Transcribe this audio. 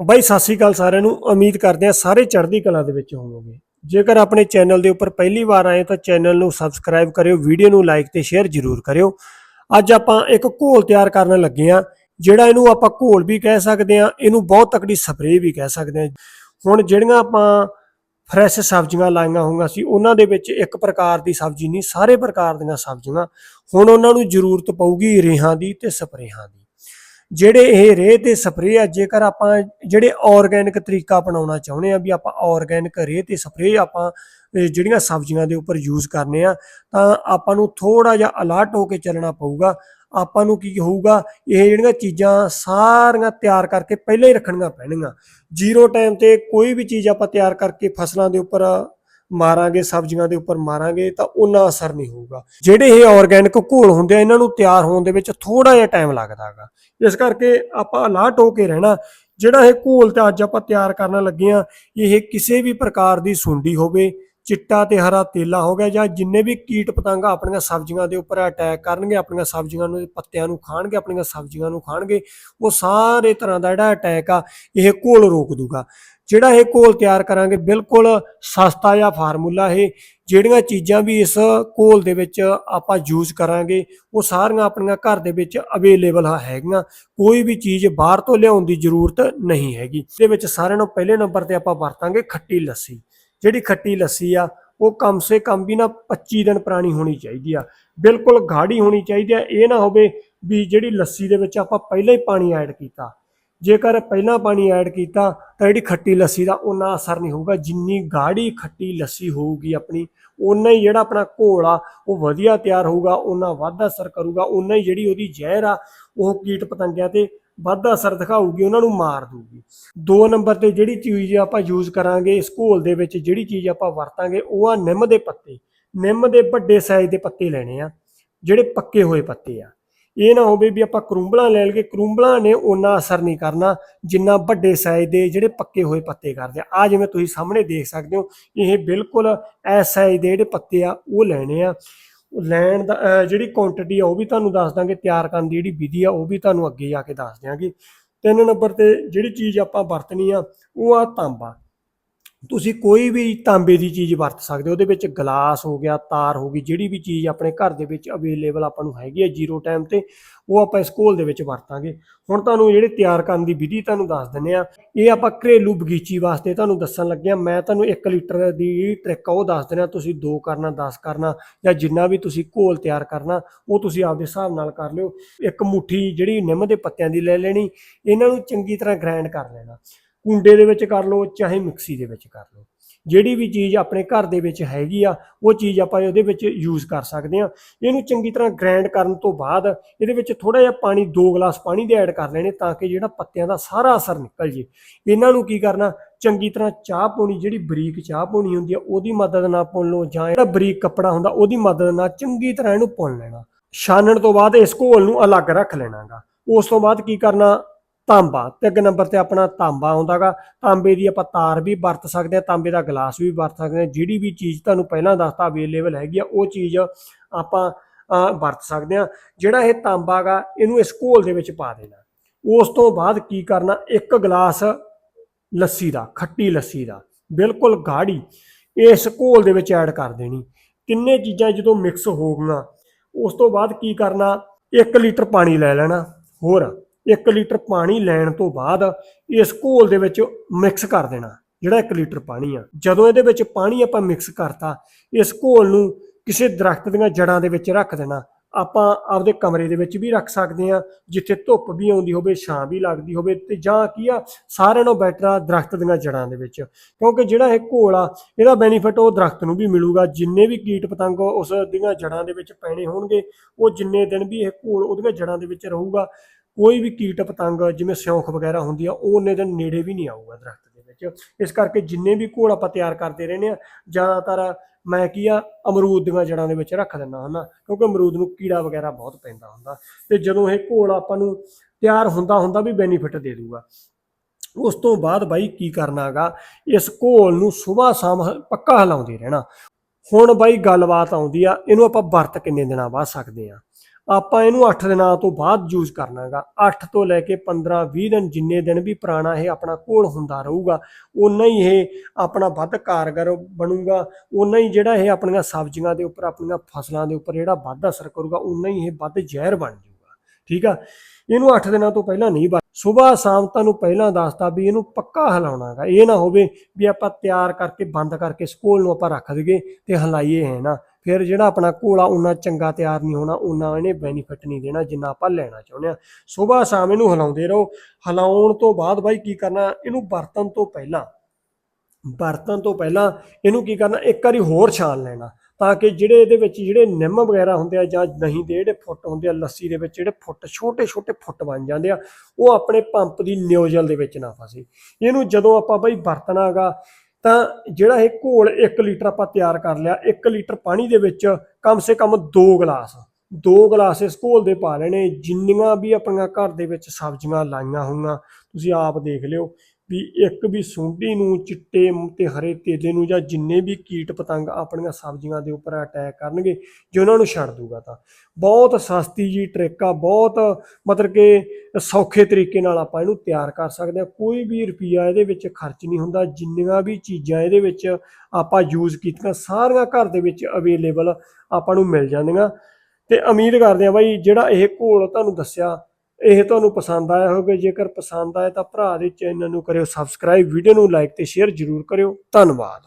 ਬਾਈ, ਸਤਿ ਸ੍ਰੀ ਅਕਾਲ ਸਾਰਿਆਂ ਨੂੰ। ਉਮੀਦ ਕਰਦੇ ਹਾਂ ਸਾਰੇ ਚੜ੍ਹਦੀ ਕਲਾ ਦੇ ਵਿੱਚ ਹੋਵੋਗੇ। ਜੇਕਰ ਆਪਣੇ ਚੈਨਲ ਦੇ ਉੱਪਰ ਪਹਿਲੀ ਵਾਰ ਆਏ ਤਾਂ ਚੈਨਲ ਨੂੰ ਸਬਸਕ੍ਰਾਈਬ ਕਰਿਓ, ਵੀਡੀਓ ਨੂੰ ਲਾਈਕ ਤੇ ਸ਼ੇਅਰ ਜ਼ਰੂਰ ਕਰਿਓ। ਅੱਜ ਆਪਾਂ ਇੱਕ ਘੋਲ ਤਿਆਰ ਕਰਨ ਲੱਗੇ ਹਾਂ, ਜਿਹੜਾ ਇਹਨੂੰ ਆਪਾਂ ਘੋਲ ਵੀ ਕਹਿ ਸਕਦੇ ਹਾਂ, ਇਹਨੂੰ ਬਹੁਤ ਤਕੜੀ ਸਪਰੇਅ ਵੀ ਕਹਿ ਸਕਦੇ ਹਾਂ। ਹੁਣ ਜਿਹੜੀਆਂ ਆਪਾਂ ਫਰੈਸ਼ ਸਬਜ਼ੀਆਂ ਲਾਈਆਂ ਹੋਈਆਂ ਸੀ, ਉਹਨਾਂ ਦੇ ਵਿੱਚ ਇੱਕ ਪ੍ਰਕਾਰ ਦੀ ਸਬਜ਼ੀ ਨਹੀਂ, ਸਾਰੇ ਪ੍ਰਕਾਰ ਦੀਆਂ ਸਬਜ਼ੀਆਂ। ਹੁਣ ਉਹਨਾਂ ਨੂੰ ਜ਼ਰੂਰਤ ਪਊਗੀ ਰੇਹਾਂ ਦੀ ਤੇ ਸਪਰੇਹਾਂ ਦੀ। ਜਿਹੜੇ ਇਹ ਰੇਹ ਤੇ ਸਪਰੇਅ ਆ, ਜੇਕਰ ਆਪਾਂ ਜਿਹੜੇ ਆਰਗੈਨਿਕ ਤਰੀਕਾ ਅਪਣਾਉਣਾ ਚਾਹੁੰਦੇ ਆ ਵੀ ਆਪਾਂ ਆਰਗੈਨਿਕ ਰੇਹ ਤੇ ਸਪਰੇਅ ਆਪਾਂ ਜਿਹੜੀਆਂ ਸਬਜ਼ੀਆਂ ਦੇ ਉੱਪਰ ਯੂਜ਼ ਕਰਨੇ ਆ, ਤਾਂ ਆਪਾਂ ਨੂੰ ਥੋੜਾ ਜਿਹਾ ਅਲਰਟ ਹੋ ਕੇ ਚੱਲਣਾ ਪਊਗਾ। ਆਪਾਂ ਨੂੰ ਕੀ ਹੋਊਗਾ, ਇਹ ਜਿਹੜੀਆਂ ਚੀਜ਼ਾਂ ਸਾਰੀਆਂ ਤਿਆਰ ਕਰਕੇ ਪਹਿਲਾਂ ਹੀ ਰੱਖਣੀਆਂ ਪੈਣਗੀਆਂ। ਜ਼ੀਰੋ ਟਾਈਮ ਤੇ ਕੋਈ ਵੀ ਚੀਜ਼ ਆਪਾਂ ਤਿਆਰ ਕਰਕੇ ਫਸਲਾਂ ਦੇ ਉੱਪਰ ਮਾਰਾਂਗੇ, ਸਬਜ਼ੀਆਂ ਦੇ ਉੱਪਰ ਮਾਰਾਂਗੇ ਤਾਂ ਉਹਨਾਂ ਅਸਰ ਨਹੀਂ ਹੋਊਗਾ। ਜਿਹੜੇ ਇਹ ਆਰਗੈਨਿਕ ਘੋਲ ਹੁੰਦੇ ਆ, ਇਹਨਾਂ ਨੂੰ ਤਿਆਰ ਹੋਣ ਦੇ ਵਿੱਚ ਥੋੜਾ ਜਿਹਾ ਟਾਈਮ ਲੱਗਦਾ ਹੈਗਾ। ਇਸ ਕਰਕੇ ਆਪਾਂ ਅਲਰਟ ਹੋ ਕੇ ਰਹਿਣਾ। ਜਿਹੜਾ ਇਹ ਘੋਲ ਤੇ ਅੱਜ ਆਪਾਂ ਤਿਆਰ ਕਰਨ ਲੱਗੇ ਆ ਇਹ ਕਿਸੇ ਵੀ ਪ੍ਰਕਾਰ ਦੀ ਸੁੰਡੀ ਹੋਵੇ ਚਿੱਟਾ ਤੇ ਹਰਾ ਤੇਲਾ ਹੋ ਗਿਆ ਜਾਂ ਜਿੰਨੇ ਵੀ ਕੀਟ ਪਤੰਗ ਆਪਣੀਆਂ ਸਬਜ਼ੀਆਂ ਦੇ ਉੱਪਰ ਅਟੈਕ ਕਰਨਗੇ, ਆਪਣੀਆਂ ਸਬਜ਼ੀਆਂ ਨੂੰ, ਪੱਤਿਆਂ ਨੂੰ ਖਾਣਗੇ, ਆਪਣੀਆਂ ਸਬਜ਼ੀਆਂ ਨੂੰ ਖਾਣਗੇ, ਉਹ ਸਾਰੇ ਤਰ੍ਹਾਂ ਦਾ ਜਿਹੜਾ ਅਟੈਕ ਆ, ਇਹ ਘੋਲ ਰੋਕ ਦੂਗਾ। ਜਿਹੜਾ ਇਹ ਘੋਲ ਤਿਆਰ ਕਰਾਂਗੇ, ਬਿਲਕੁਲ ਸਸਤਾ ਜਾਂ ਫਾਰਮੂਲਾ ਇਹ, ਜਿਹੜੀਆਂ ਚੀਜ਼ਾਂ ਵੀ ਇਸ ਘੋਲ ਦੇ ਵਿੱਚ ਆਪਾਂ ਯੂਜ਼ ਕਰਾਂਗੇ, ਉਹ ਸਾਰੀਆਂ ਆਪਣੀਆਂ ਘਰ ਦੇ ਵਿੱਚ ਅਵੇਲੇਬਲ ਹੈਗੀਆਂ। ਕੋਈ ਵੀ ਚੀਜ਼ ਬਾਹਰ ਤੋਂ ਲਿਆਉਣ ਦੀ ਜ਼ਰੂਰਤ ਨਹੀਂ ਹੈਗੀ। ਇਹਦੇ ਵਿੱਚ ਸਾਰਿਆਂ ਨੂੰ ਪਹਿਲੇ ਨੰਬਰ ਤੇ ਆਪਾਂ ਵਰਤਾਂਗੇ ਖੱਟੀ ਲੱਸੀ। ਜਿਹੜੀ ਖੱਟੀ ਲੱਸੀ ਆ, ਉਹ ਕਮ ਸੇ ਕਮ ਵੀ ਨਾ 25 ਦਿਨ ਪੁਰਾਣੀ ਹੋਣੀ ਚਾਹੀਦੀ ਆ। ਬਿਲਕੁਲ ਗਾੜੀ ਹੋਣੀ ਚਾਹੀਦੀ ਆ। ਇਹ ਨਾ ਹੋਵੇ ਵੀ ਜਿਹੜੀ ਲੱਸੀ ਦੇ ਵਿੱਚ ਆਪਾਂ ਪਹਿਲਾਂ ਹੀ ਪਾਣੀ ਐਡ ਕੀਤਾ। ਜੇਕਰ ਪਹਿਲਾਂ ਪਾਣੀ ਐਡ ਕੀਤਾ, ਤਾਂ ਜਿਹੜੀ ਖੱਟੀ ਲੱਸੀ ਦਾ ਉਹਨਾਂ ਅਸਰ ਨਹੀਂ ਹੋਊਗਾ। ਜਿੰਨੀ ਗਾੜੀ ਖੱਟੀ ਲੱਸੀ ਹੋਊਗੀ ਆਪਣੀ ਉਨਾ ਹੀ ਜਿਹੜਾ ਆਪਣਾ ਘੋਲ ਆ, ਉਹ ਵਧੀਆ ਤਿਆਰ ਹੋਊਗਾ ਉਨਾ ਵੱਧ ਅਸਰ ਕਰੂਗਾ। ਉਨਾ ਹੀ ਜਿਹੜੀ ਉਹਦੀ ਜ਼ਹਿਰ ਆ, ਉਹ ਕੀਟ ਪਤੰਗਿਆਂ ਤੇ ਵੱਧ ਅਸਰ ਦਿਖਾਊਗੀ, ਉਹਨਾਂ ਨੂੰ ਮਾਰ ਦੂਗੀ ਦੋ ਨੰਬਰ ਤੇ ਜਿਹੜੀ ਚੀਜ਼ ਆਪਾਂ ਯੂਜ਼ ਕਰਾਂਗੇ, ਇਸ ਘੋਲ ਦੇ ਵਿੱਚ ਜਿਹੜੀ ਚੀਜ਼ ਆਪਾਂ ਵਰਤਾਂਗੇ, ਉਹ ਆ ਨਿੰਮ ਦੇ ਪੱਤੇ। ਨਿੰਮ ਦੇ ਵੱਡੇ ਸਾਈਜ਼ ਦੇ ਪੱਤੇ ਲੈਣੇ ਆ, ਜਿਹੜੇ ਪੱਕੇ ਹੋਏ ਪੱਤੇ ਆ। ਇਹ ਨਾ ਹੋਵੇ ਵੀ ਆਪਾਂ ਕਰੂੰਬਲਾਂ ਲੈ ਲਈਏ, ਕਰੂੰਬਲਾਂ ਨੇ ਉਹਨਾਂ ਅਸਰ ਨਹੀਂ ਕਰਨਾ ਜਿੰਨਾ ਵੱਡੇ ਸਾਈਜ਼ ਦੇ ਜਿਹੜੇ ਪੱਕੇ ਹੋਏ ਪੱਤੇ ਕਰਦੇ ਆ। ਆ ਜਿਵੇਂ ਤੁਸੀਂ ਸਾਹਮਣੇ ਦੇਖ ਸਕਦੇ ਹੋ, ਇਹ ਬਿਲਕੁਲ ਐਸ ਸਾਈਜ਼ ਦੇ ਜਿਹੜੇ ਪੱਤੇ ਆ, ਉਹ ਲੈਣੇ ਆ। ਲੈਣ ਦਾ ਜਿਹੜੀ ਕੁਆਂਟੀਟੀ ਆ, ਉਹ ਵੀ ਤੁਹਾਨੂੰ ਦੱਸ ਦਾਂਗੇ, ਤਿਆਰ ਕਰਨ ਦੀ ਜਿਹੜੀ ਵਿਧੀ ਆ, ਉਹ ਵੀ ਤੁਹਾਨੂੰ ਅੱਗੇ ਜਾ ਕੇ ਦੱਸ ਦਿਆਂਗੇ। ਤਿੰਨ ਨੰਬਰ ਤੇ ਜਿਹੜੀ ਚੀਜ਼ ਆਪਾਂ ਵਰਤਣੀ ਆ, ਉਹ ਆ ਤਾਂਬਾ। ਤੁਸੀਂ ਕੋਈ ਵੀ ਤਾਂਬੇ ਦੀ ਚੀਜ਼ ਵਰਤ ਸਕਦੇ ਹੋ, ਉਹਦੇ ਵਿੱਚ ਗਲਾਸ ਹੋ ਗਿਆ, ਤਾਰ ਹੋ ਗਈ, ਜਿਹੜੀ ਵੀ ਚੀਜ਼ ਆਪਣੇ ਘਰ ਦੇ ਵਿੱਚ ਅਵੇਲੇਬਲ ਆਪਾਂ ਨੂੰ ਹੈਗੀ ਹੈ ਜ਼ੀਰੋ ਟਾਈਮ ਤੇ, ਉਹ ਆਪਾਂ ਇਸ ਘੋਲ ਦੇ ਵਿੱਚ ਵਰਤਾਂਗੇ। ਹੁਣ ਤੁਹਾਨੂੰ ਜਿਹੜੇ ਤਿਆਰ ਕਰਨ ਦੀ ਵਿਧੀ ਤੁਹਾਨੂੰ ਦੱਸ ਦਿੰਨੇ ਆ ਇਹ ਆਪਾਂ ਘਰੇਲੂ ਬਗੀਚੀ ਵਾਸਤੇ ਤੁਹਾਨੂੰ ਦੱਸਣ ਲੱਗੇ ਆ ਮੈਂ ਤੁਹਾਨੂੰ 1 ਲੀਟਰ ਦੀ ਟ੍ਰਿਕ ਆ, ਉਹ ਦੱਸ ਦਿੰਦਾ ਤੁਸੀਂ 2 ਕਰਨਾ 10 ਕਰਨਾ ਜਾਂ ਜਿੰਨਾ ਵੀ ਤੁਸੀਂ ਘੋਲ ਤਿਆਰ ਕਰਨਾ, ਉਹ ਤੁਸੀਂ ਆਪਦੇ ਹਿਸਾਬ ਨਾਲ ਕਰ ਲਿਓ। ਇੱਕ ਮੁਠੀ ਜਿਹੜੀ ਨਿੰਮ ਦੇ ਪੱਤਿਆਂ ਦੀ ਲੈ ਲੈਣੀ, ਇਹਨਾਂ ਨੂੰ ਚੰਗੀ ਤਰ੍ਹਾਂ ਗ੍ਰਾਈਂਡ ਕਰ ਲੈਣਾ। ਕੁੰਡੇ ਦੇ ਵਿੱਚ ਕਰ ਲਓ, ਚਾਹੇ ਮਿਕਸੀ ਦੇ ਵਿੱਚ ਕਰ ਲਓ। ਜਿਹੜੀ ਵੀ ਚੀਜ਼ ਆਪਣੇ ਘਰ ਦੇ ਵਿੱਚ ਹੈਗੀ ਆ, ਉਹ ਚੀਜ਼ ਆਪਾਂ ਉਹਦੇ ਵਿੱਚ ਯੂਜ਼ ਕਰ ਸਕਦੇ ਆ ਇਹਨੂੰ ਚੰਗੀ ਤਰ੍ਹਾਂ ਗ੍ਰਾਈਂਡ ਕਰਨ ਤੋਂ ਬਾਅਦ ਇਹਦੇ ਵਿੱਚ ਥੋੜਾ ਜਿਹਾ ਪਾਣੀ 2 ਗਲਾਸ ਪਾਣੀ ਦੇ ਐਡ ਕਰ ਲੈਣੇ ਤਾਂ ਕਿ ਜਿਹੜਾ ਪੱਤਿਆਂ ਦਾ ਸਾਰਾ ਅਸਰ ਨਿਕਲ ਜੇ। ਇਹਨਾਂ ਨੂੰ ਕੀ ਕਰਨਾ, ਚੰਗੀ ਤਰ੍ਹਾਂ ਚਾਹ ਪਾਉਣੀ ਜਿਹੜੀ ਬਰੀਕ ਚਾਹ ਪਾਉਣੀ ਹੁੰਦੀ ਆ, ਉਹਦੀ ਮਦਦ ਨਾਲ ਪੁੰਨ ਲਓ, ਜਾਂ ਜਿਹੜਾ ਬਰੀਕ ਕੱਪੜਾ ਹੁੰਦਾ, ਉਹਦੀ ਮਦਦ ਨਾਲ ਚੰਗੀ ਤਰ੍ਹਾਂ ਇਹਨੂੰ ਪੁੰਨ ਲੈਣਾ। ਛਾਨਣ ਤੋਂ ਬਾਅਦ ਇਸ ਘੋਲ ਨੂੰ ਅਲੱਗ ਰੱਖ ਲੈਣਾਗਾ। ਉਸ ਤੋਂ ਬਾਅਦ ਕੀ ਕਰਨਾ ਤਾਂਬਾ। ਤੇ ਅੱਗੇ ਨੰਬਰ ਤੇ ਆਪਣਾ ਤਾਂਬਾ ਆਉਂਦਾਗਾ। ਤਾਂਬੇ ਦੀ ਆਪਾਂ ਤਾਰ ਵੀ ਵਰਤ ਸਕਦੇ ਆ ਤਾਂਬੇ ਦਾ ਗਲਾਸ ਵੀ ਵਰਤ ਸਕਦੇ ਆ ਜਿਹੜੀ ਵੀ ਚੀਜ਼ ਤੁਹਾਨੂੰ ਪਹਿਲਾਂ ਦੱਸਤਾ ਅਵੇਲੇਬਲ ਹੈਗੀ ਆ, ਉਹ ਚੀਜ਼ ਆਪਾਂ ਵਰਤ ਸਕਦੇ ਆ ਜਿਹੜਾ ਇਹ ਤਾਂਬਾ ਗਾ ਇਹਨੂੰ ਇਸ ਘੋਲ ਦੇ ਵਿੱਚ ਪਾ ਦੇਣਾ। ਉਸ ਤੋਂ ਬਾਅਦ ਕੀ ਕਰਨਾ, ਇੱਕ ਗਲਾਸ ਲੱਸੀ ਦਾ, ਖੱਟੀ ਲੱਸੀ ਦਾ, ਬਿਲਕੁਲ ਗਾੜੀ, ਇਸ ਘੋਲ ਦੇ ਵਿੱਚ ਐਡ ਕਰ ਦੇਣੀ। ਤਿੰਨੇ ਚੀਜ਼ਾਂ ਜਦੋਂ ਮਿਕਸ ਹੋ ਗਈਆਂ, ਉਸ ਤੋਂ ਬਾਅਦ ਕੀ ਕਰਨਾ 1 ਲੀਟਰ ਪਾਣੀ ਲੈ ਲੈਣਾ। ਹੋਰ 1 ਲੀਟਰ ਪਾਣੀ ਲੈਣ ਤੋਂ ਬਾਅਦ ਇਸ ਘੋਲ ਦੇ ਵਿੱਚ ਮਿਕਸ ਕਰ ਦੇਣਾ, ਜਿਹੜਾ 1 ਲੀਟਰ ਪਾਣੀ ਆ। ਜਦੋਂ ਇਹਦੇ ਵਿੱਚ ਪਾਣੀ ਆਪਾਂ ਮਿਕਸ ਕਰਤਾ, ਇਸ ਘੋਲ ਨੂੰ ਕਿਸੇ ਦਰਖਤ ਦੀਆਂ ਜੜਾਂ ਦੇ ਵਿੱਚ ਰੱਖ ਦੇਣਾ। ਆਪਾਂ ਆਪਦੇ ਕਮਰੇ ਦੇ ਵਿੱਚ ਵੀ ਰੱਖ ਸਕਦੇ ਆ ਜਿੱਥੇ ਧੁੱਪ ਵੀ ਆਉਂਦੀ ਹੋਵੇ, ਛਾਂ ਵੀ ਲੱਗਦੀ ਹੋਵੇ ਤੇ ਜਾਂ ਕੀ ਆ, ਸਾਰਿਆਂ ਨਾਲੋਂ ਬੈਟਰ ਆ ਦਰਖਤ ਦੀਆਂ ਜੜਾਂ ਦੇ ਵਿੱਚ। ਕਿਉਂਕਿ ਜਿਹੜਾ ਇਹ ਘੋਲ ਆ, ਇਹਦਾ ਬੈਨੀਫਿਟ ਉਹ ਦਰਖਤ ਨੂੰ ਵੀ ਮਿਲੂਗਾ, ਜਿੰਨੇ ਵੀ ਕੀਟ ਪਤੰਗ ਉਸ ਦੀਆਂ ਜੜਾਂ ਦੇ ਵਿੱਚ ਪੈਣੇ ਹੋਣਗੇ, ਉਹ ਜਿੰਨੇ ਦਿਨ ਵੀ ਇਹ ਘੋਲ ਉਹਦੀਆਂ ਜੜਾਂ ਦੇ ਵਿੱਚ ਰਹੂਗਾ। ਕੋਈ ਵੀ ਕੀਟ ਪਤੰਗ, ਜਿਵੇਂ ਸਿਉਂਖ ਵਗੈਰਾ ਹੁੰਦੀ ਆ, ਉਹ ਉਹਨੇ ਦਿਨ ਨੇੜੇ ਵੀ ਨਹੀਂ ਆਊਗਾ ਦਰਖਤ ਦੇ ਵਿੱਚ। ਇਸ ਕਰਕੇ ਜਿੰਨੇ ਵੀ ਘੋਲ ਆਪਾਂ ਤਿਆਰ ਕਰਦੇ ਰਹਿੰਦੇ ਆ, ਜ਼ਿਆਦਾਤਰ ਮੈਂ ਕੀ ਆ, ਅਮਰੂਦ ਦੀਆਂ ਜੜਾਂ ਦੇ ਵਿੱਚ ਰੱਖ ਦਿੰਦਾ ਹੁੰਦਾ, ਕਿਉਂਕਿ ਅਮਰੂਦ ਨੂੰ ਕੀੜਾ ਵਗੈਰਾ ਬਹੁਤ ਪੈਂਦਾ ਹੁੰਦਾ। ਤੇ ਜਦੋਂ ਇਹ ਘੋਲ ਆਪਾਂ ਨੂੰ ਤਿਆਰ ਹੁੰਦਾ ਹੁੰਦਾ ਵੀ ਬੈਨੀਫਿਟ ਦੇ ਦੂਗਾ। ਉਸ ਤੋਂ ਬਾਅਦ ਬਾਈ ਕੀ ਕਰਨਾਗਾ ਇਸ ਘੋਲ ਨੂੰ ਸਵੇਰ ਸ਼ਾਮ ਪੱਕਾ ਹਿਲਾਉਂਦੇ ਰਹਿਣਾ। ਹੁਣ ਬਾਈ ਗੱਲਬਾਤ ਆਉਂਦੀ ਆ, ਇਹਨੂੰ ਆਪਾਂ ਵਰਤ ਕਿੰਨੇ ਦਿਨਾਂ ਬਾਅਦ ਸਕਦੇ ਆ? ਆਪਾਂ ਇਹਨੂੰ 8 ਦਿਨਾਂ ਤੋਂ ਬਾਅਦ ਯੂਜ਼ ਕਰਨਾਗਾ। 8 ਤੋਂ ਲੈ ਕੇ 15 20 ਦਿਨ ਜਿੰਨੇ ਦਿਨ ਵੀ ਪੁਰਾਣਾ ਇਹ ਆਪਣਾ ਘੋਲ ਹੁੰਦਾ ਰਹੂਗਾ ਉਨਾ ਹੀ ਇਹ ਆਪਣਾ ਵੱਧ ਕਾਰਗਰ ਬਣੂਗਾ ਉਨਾ ਹੀ ਜਿਹੜਾ ਇਹ ਆਪਣੀਆਂ ਸਬਜ਼ੀਆਂ ਦੇ ਉੱਪਰ, ਆਪਣੀਆਂ ਫਸਲਾਂ ਦੇ ਉੱਪਰ ਜਿਹੜਾ ਵੱਧ ਅਸਰ ਕਰੂਗਾ ਉਨਾ ਹੀ ਇਹ ਵੱਧ ਜ਼ਹਿਰ ਬਣ ਜਾਊਗਾ। ਠੀਕ ਆ? ਇਹਨੂੰ 8 ਦਿਨਾਂ ਤੋਂ ਪਹਿਲਾਂ ਨਹੀਂ ਸਵੇਰ, ਸ਼ਾਮ ਤੁਹਾਨੂੰ ਪਹਿਲਾਂ ਦੱਸਤਾ ਵੀ ਇਹਨੂੰ ਪੱਕਾ ਹਿਲਾਉਣਾਗਾ। ਇਹ ਨਾ ਹੋਵੇ ਵੀ ਆਪਾਂ ਤਿਆਰ ਕਰਕੇ, ਬੰਦ ਕਰਕੇ ਸਕੂਲ ਨੂੰ ਆਪਾਂ ਰੱਖ ਦਈਏ ਤੇ ਹਲਾਈਏ ਹੈ ਨਾ। ਫਿਰ ਜਿਹੜਾ ਆਪਣਾ ਘੋਲਾ ਉਹਨਾਂ ਚੰਗਾ ਤਿਆਰ ਨਹੀਂ ਹੋਣਾ ਉਹਨਾਂ ਇਹਨੇ ਬੈਨੀਫਿਟ ਨਹੀਂ ਦੇਣਾ ਜਿੰਨਾ ਆਪਾਂ ਲੈਣਾ ਚਾਹੁੰਦੇ ਆ ਸਵੇਰ ਸ਼ਾਮ ਇਹਨੂੰ ਹਿਲਾਉਂਦੇ ਰਹੋ। ਹਿਲਾਉਣ ਤੋਂ ਬਾਅਦ ਬਾਈ ਕੀ ਕਰਨਾ, ਇਹਨੂੰ ਵਰਤਣ ਤੋਂ ਪਹਿਲਾਂ ਵਰਤਣ ਤੋਂ ਪਹਿਲਾਂ ਇਹਨੂੰ ਕੀ ਕਰਨਾ, ਇੱਕ ਵਾਰੀ ਹੋਰ ਛਾਣ ਲੈਣਾ ਤਾਂ ਕਿ ਜਿਹੜੇ ਇਹਦੇ ਵਿੱਚ ਜਿਹੜੇ ਨਿੰਮ ਵਗੈਰਾ ਹੁੰਦੇ ਆ ਜਾਂ ਦਹੀਂ ਦੇ ਜਿਹੜੇ ਫੁੱਟ ਹੁੰਦੇ ਆ, ਲੱਸੀ ਦੇ ਵਿੱਚ ਜਿਹੜੇ ਫੁੱਟ ਛੋਟੇ ਛੋਟੇ ਫੁੱਟ ਬਣ ਜਾਂਦੇ ਆ, ਉਹ ਆਪਣੇ ਪੰਪ ਦੀ ਨਿਊਜ਼ਲ ਦੇ ਵਿੱਚ ਨਾ ਫਸੇ। ਇਹਨੂੰ ਜਦੋਂ ਆਪਾਂ ਬਈ ਵਰਤਣਾਗਾ ਤਾਂ ਜਿਹੜਾ ਇਹ ਘੋਲ 1 ਲੀਟਰ ਆਪਾਂ ਤਿਆਰ ਕਰ ਲਿਆ 1 ਲੀਟਰ ਪਾਣੀ ਦੇ ਵਿੱਚ ਕਮ ਸੇ ਕਮ 2 ਗਲਾਸ। ਦੋ ਗਲਾਸ ਇਸ ਘੋਲ ਦੇ ਪਾ ਲੈਣੇ। ਜਿੰਨੀਆਂ ਵੀ ਆਪਣੀਆਂ ਘਰ ਦੇ ਵਿੱਚ ਸਬਜ਼ੀਆਂ ਲਾਈਆਂ ਹੋਈਆਂ, ਤੁਸੀਂ ਆਪ ਦੇਖ ਲਿਓ। ਵੀ ਇੱਕ ਵੀ ਸੁੰਡੀ ਨੂੰ, ਚਿੱਟੇ ਤੇ ਹਰੇ ਤੇਲੇ ਨੂੰ ਜਾਂ ਜਿੰਨੇ ਵੀ ਕੀਟ ਪਤੰਗ ਆਪਣੀਆਂ ਸਬਜ਼ੀਆਂ ਦੇ ਉੱਪਰ ਅਟੈਕ ਕਰਨਗੇ, ਜੇ ਉਹਨਾਂ ਨੂੰ ਛੱਡ ਦੂਗਾ ਤਾਂ। ਬਹੁਤ ਸਸਤੀ ਜੀ ਟ੍ਰਿਕ ਆ, ਬਹੁਤ ਮਤਲਬ ਕਿ ਸੌਖੇ ਤਰੀਕੇ ਨਾਲ ਆਪਾਂ ਇਹਨੂੰ ਤਿਆਰ ਕਰ ਸਕਦੇ ਆ ਕੋਈ ਵੀ ਰੁਪਈਆ ਇਹਦੇ ਵਿੱਚ ਖਰਚ ਨਹੀਂ ਹੁੰਦਾ। ਜਿੰਨੀਆਂ ਵੀ ਚੀਜ਼ਾਂ ਇਹਦੇ ਵਿੱਚ ਆਪਾਂ ਯੂਜ਼ ਕੀਤੀਆਂ, ਸਾਰੀਆਂ ਘਰ ਦੇ ਵਿੱਚ ਅਵੇਲੇਬਲ ਆਪਾਂ ਨੂੰ ਮਿਲ ਜਾਂਦੀਆਂ। ਤੇ ਉਮੀਦ ਕਰਦੇ ਆ ਬਾਈ, ਜਿਹੜਾ ਇਹ ਘੋਲ ਤੁਹਾਨੂੰ ਦੱਸਿਆ ਇਹ ਤੁਹਾਨੂੰ ਪਸੰਦ ਆਇਆ ਹੋਵੇ, ਜੇਕਰ ਪਸੰਦ ਆਇਆ ਤਾਂ ਭਰਾ ਦੇ ਚੈਨਲ ਨੂੰ ਕਰਿਓ ਸਬਸਕ੍ਰਾਈਬ ਵੀਡੀਓ ਨੂੰ ਲਾਈਕ ਤੇ ਸ਼ੇਅਰ ਜ਼ਰੂਰ ਕਰਿਓ। ਧੰਨਵਾਦ।